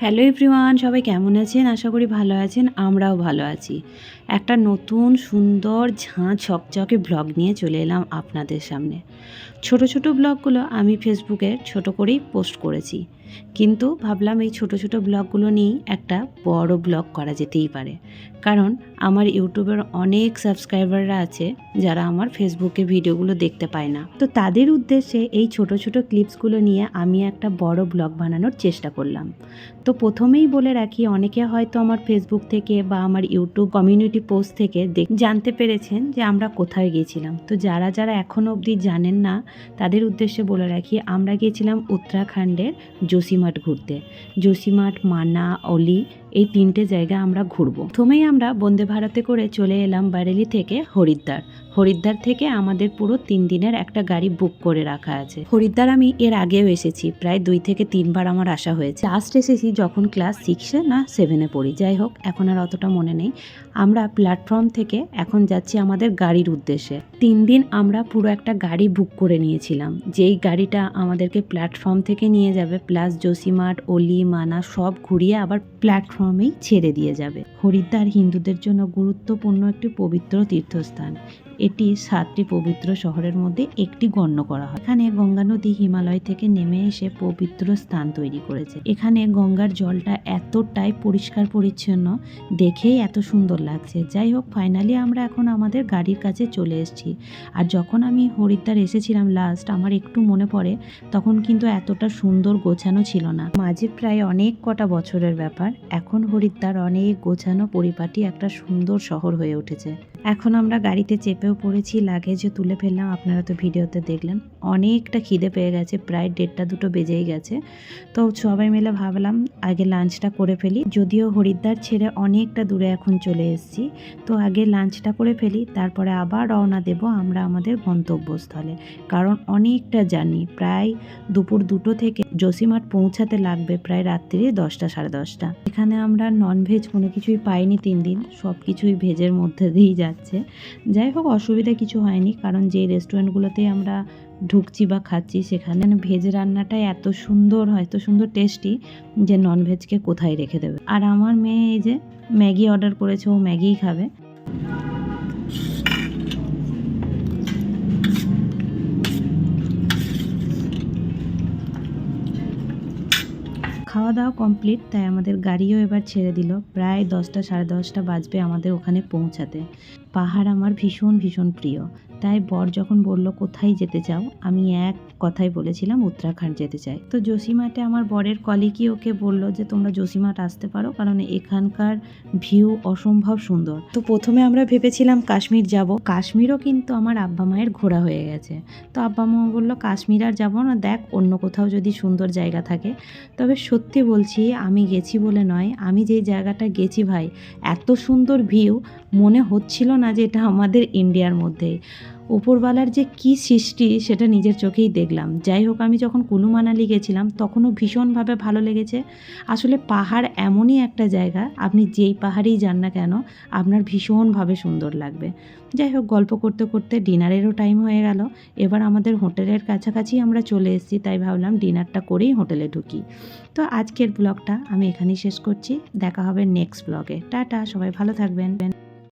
Hello everyone সবাই কেমন আছেন? আশা করি ভালো আছেন আমরাও ভালো আছি। একটা নতুন, সুন্দর, ঝাঁ চকচকে ব্লগ নিয়ে চলে এলাম আপনাদের সামনে। ছোট ছোট ব্লগগুলো আমি ফেসবুকে ছোট করেই পোস্ট করেছি। কিন্তু ভাবলাম এই ছোট ছোট ব্লগগুলো নিয়েই একটা বড় ব্লগ করা যেতেই পারে। কারণ আমার ইউটিউবের অনেক সাবস্ক্রাইবাররা আছে যারা আমার ফেসবুকে ভিডিওগুলো দেখতে পায় না। তো তাদের উদ্দেশ্যে এই ছোট ছোট ক্লিপসগুলো নিয়ে আমি একটা বড় ব্লগ বানানোর চেষ্টা করলাম। তো প্রথমেই বলে রাখি, অনেকে হয়তো আমার ফেসবুক থেকে বা আমার ইউটিউব কমিউনিটি পোস্ট থেকে জানতে পেরেছেন যে আমরা কোথায় গিয়েছিলাম। তো যারা যারা এখনও অবধি জানেন না, তাদের উদ্দেশ্যে বলে রাখি, আমরা গিয়েছিলাম উত্তরাখণ্ডের জোশিমাঠ ঘুরতে। জোশিমাঠ, মানা, অলি এই তিনটে জায়গা আমরা ঘুরবো। প্রথমেই আমরা বন্দে ভারতে করে চলে এলাম বারেলি থেকে হরিদ্বার। হরিদ্বার থেকে আমাদের পুরো তিন দিনের একটা গাড়ি বুক করে রাখা আছে। হরিদ্বার আমি এর আগেও এসেছি, প্রায় দুই থেকে তিনবার আমার আসা হয়েছে। লাস্ট এসেছি যখন ক্লাস সিক্সে না সেভেনে পড়ি। যাই হোক, এখন আর অতটা মনে নেই। আমরা প্ল্যাটফর্ম থেকে এখন যাচ্ছি আমাদের গাড়ির উদ্দেশ্যে। তিন দিন আমরা পুরো একটা গাড়ি বুক করে নিয়েছিলাম। যেই গাড়িটা আমাদেরকে প্ল্যাটফর্ম থেকে নিয়ে যাবে প্লাস জোসিমাঠ অলি, মানা সব ঘুরিয়ে আবার প্ল্যাটফর্মেই ছেড়ে দিয়ে যাবে। হরিদ্বার হিন্দুদের জন্য গুরুত্বপূর্ণ একটি পবিত্র তীর্থস্থান। এটি সাতটি পবিত্র শহরের মধ্যে একটি গণ্য করা হয়। এখানে গঙ্গা নদী হিমালয় থেকে নেমে এসে পবিত্র স্থান তৈরি করেছে। এখানে গঙ্গার জলটা এতটাই পরিষ্কার পরিচ্ছন্ন, দেখেই এত সুন্দর লাগছে। যাই হোক ফাইনালি আমরা এখন আমাদের গাড়ির কাছে চলে এসেছি। আর যখন আমি হরিদ্বার এসেছিলাম লাস্ট আমার একটু মনে পড়ে, তখন কিন্তু এতটা সুন্দর গোছানো ছিল না। মাঝে প্রায় অনেক কটা বছরের ব্যাপার, এখন হরিদ্বার অনেক গোছানো পরিপাটি একটা সুন্দর শহর হয়ে উঠেছে। এখন আমরা গাড়িতে চেপেও পড়েছি লাগেজও তুলে ফেললাম। আপনারা তো ভিডিওতে দেখলেন, অনেকটা খিদে পেয়ে গেছে, প্রায় দেড়টা দুটো বেজেই গেছে। তো সবাই মিলে ভাবলাম, আগে লাঞ্চটা করে ফেলি। যদিও হরিদ্বার ছেড়ে অনেকটা দূরে এখন চলে এসেছি, তো আগে লাঞ্চটা করে ফেলি, তারপরে আবার রওনা দেব আমরা আমাদের গন্তব্যস্থলে। কারণ অনেকটা জার্নি, প্রায় দুপুর দুটো থেকে জসিমাঠ পৌঁছাতে লাগবে প্রায় রাত্রি দশটা সাড়ে দশটা। এখানে আমরা ননভেজ কোনো কিছুই পাইনি তিন দিন, সব কিছুই ভেজের মধ্যে দিয়েই যাচ্ছে। যাই হোক, অসুবিধা কিছু হয়নি, কারণ যে রেস্টুরেন্টগুলোতে আমরা ঢুকছি বা খাচ্ছি সেখানে ভেজ রান্নাটাই এত সুন্দর হয়, এত সুন্দর টেস্টি যে ননভেজকে কোথায় রেখে দেবে? আর আমার মেয়ে এই যে ম্যাগি অর্ডার করেছে, ও ম্যাগিই খাবে। খাওয়া দাওয়া কমপ্লিট তাই আমাদের গাড়িও এবার ছেড়ে দিল। প্রায় দশটা সাড়ে দশটা বাজবে আমাদের ওখানে পৌঁছাতে। পাহাড় আমার ভীষণ ভীষণ প্রিয়। তাই বর যখন বলল, কোথায় যেতে চাও? আমি এক কথাই বলেছিলাম, উত্তরাখণ্ড যেতে চাই। তো জসিমাঠে আমার বরের কলিগই ওকে বলল যে, তোমরা জসিমাঠ আসতে পারো, কারণ এখানকার ভিউ অসম্ভব সুন্দর। তো প্রথমে আমরা ভেবেছিলাম কাশ্মীর যাব। কাশ্মীরও কিন্তু আমার আব্বা মায়ের ঘোরা হয়ে গেছে। তো আব্বা মা বলল, কাশ্মীর আর যাব না, দেখ অন্য কোথাও যদি সুন্দর জায়গা থাকে। তবে সত্যি বলছি, আমি গেছি বলে নয়, আমি যেই জায়গাটা গেছি ভাই, এত সুন্দর ভিউ, মনে হচ্ছিল না যে এটা আমাদের ইন্ডিয়ার মধ্যেই। ওপরওয়ালার যে কি সৃষ্টি সেটা নিজের চোখেই দেখলাম। যাই হোক, আমি যখন কুলু মানালি গেছিলাম, তখনও ভীষণভাবে ভালো লেগেছে। আসলে পাহাড় এমনই একটা জায়গা, আপনি যেই পাহাড়েই যান না কেন, আপনার ভীষণভাবে সুন্দর লাগবে। যাই হোক, গল্প করতে করতে ডিনারেরও টাইম হয়ে গেল। এবার আমাদের হোটেলের কাছাকাছি আমরা চলে এসেছি, তাই ভাবলাম ডিনারটা করেই হোটেলে ঢুকি। তো আজকের ব্লগটা আমি এখানেই শেষ করছি। দেখা হবে নেক্সট ব্লগে। টাটা, সবাই ভালো থাকবেন।